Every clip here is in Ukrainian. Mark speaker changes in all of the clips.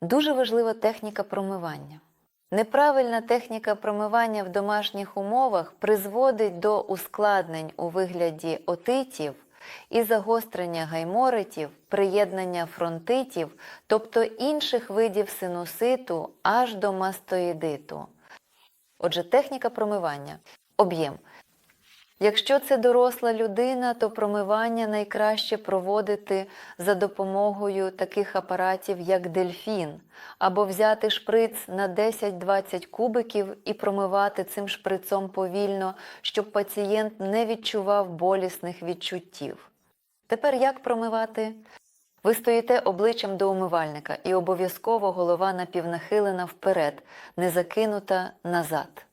Speaker 1: Дуже важлива техніка промивання. Неправильна техніка промивання в домашніх умовах призводить до ускладнень у вигляді отитів і загострення гайморитів, приєднання фронтитів, тобто інших видів синуситу аж до мастоїдиту. Отже, техніка промивання. Об'єм. Якщо це доросла людина, то промивання найкраще проводити за допомогою таких апаратів, як дельфін, або взяти шприц на 10-20 кубиків і промивати цим шприцом повільно, щоб пацієнт не відчував болісних відчуттів. Тепер як промивати? Ви стоїте обличчям до умивальника і обов'язково голова напівнахилена вперед, не закинута назад.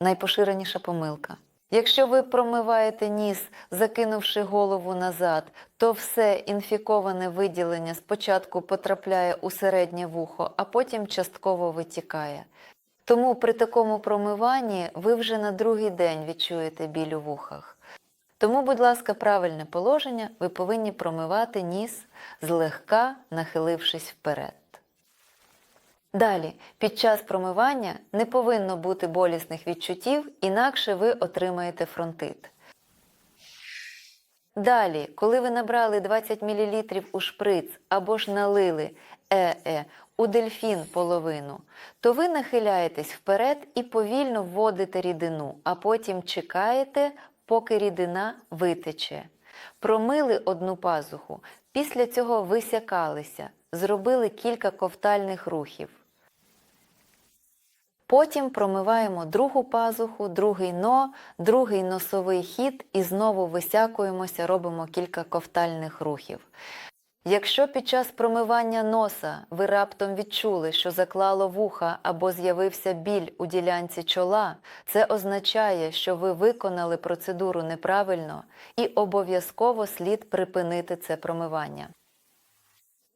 Speaker 1: Найпоширеніша помилка. Якщо ви промиваєте ніс, закинувши голову назад, то все інфіковане виділення спочатку потрапляє у середнє вухо, а потім частково витікає. Тому при такому промиванні ви вже на другий день відчуєте біль у вухах. Тому, будь ласка, правильне положення, ви повинні промивати ніс злегка нахилившись вперед. Далі, під час промивання не повинно бути болісних відчуттів, інакше ви отримаєте фронтит. Далі, коли ви набрали 20 мл у шприц або ж налили ЕЕ у дельфін половину, то ви нахиляєтесь вперед і повільно вводите рідину, а потім чекаєте, поки рідина витече. Промили одну пазуху, після цього висякалися, зробили кілька ковтальних рухів. Потім промиваємо другу пазуху, другий но, другий носовий хід і знову висякуємося, робимо кілька ковтальних рухів. Якщо під час промивання носа ви раптом відчули, що заклало вуха або з'явився біль у ділянці чола, це означає, що ви виконали процедуру неправильно і обов'язково слід припинити це промивання.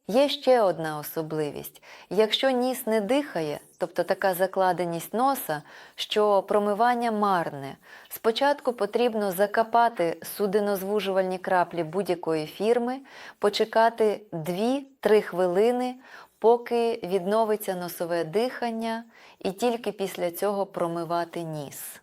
Speaker 1: Є ще одна особливість. Якщо ніс не дихає, тобто така закладеність носа, що промивання марне, спочатку потрібно закапати судинозвужувальні краплі будь-якої фірми, почекати 2-3 хвилини, поки відновиться носове дихання, і тільки після цього промивати ніс.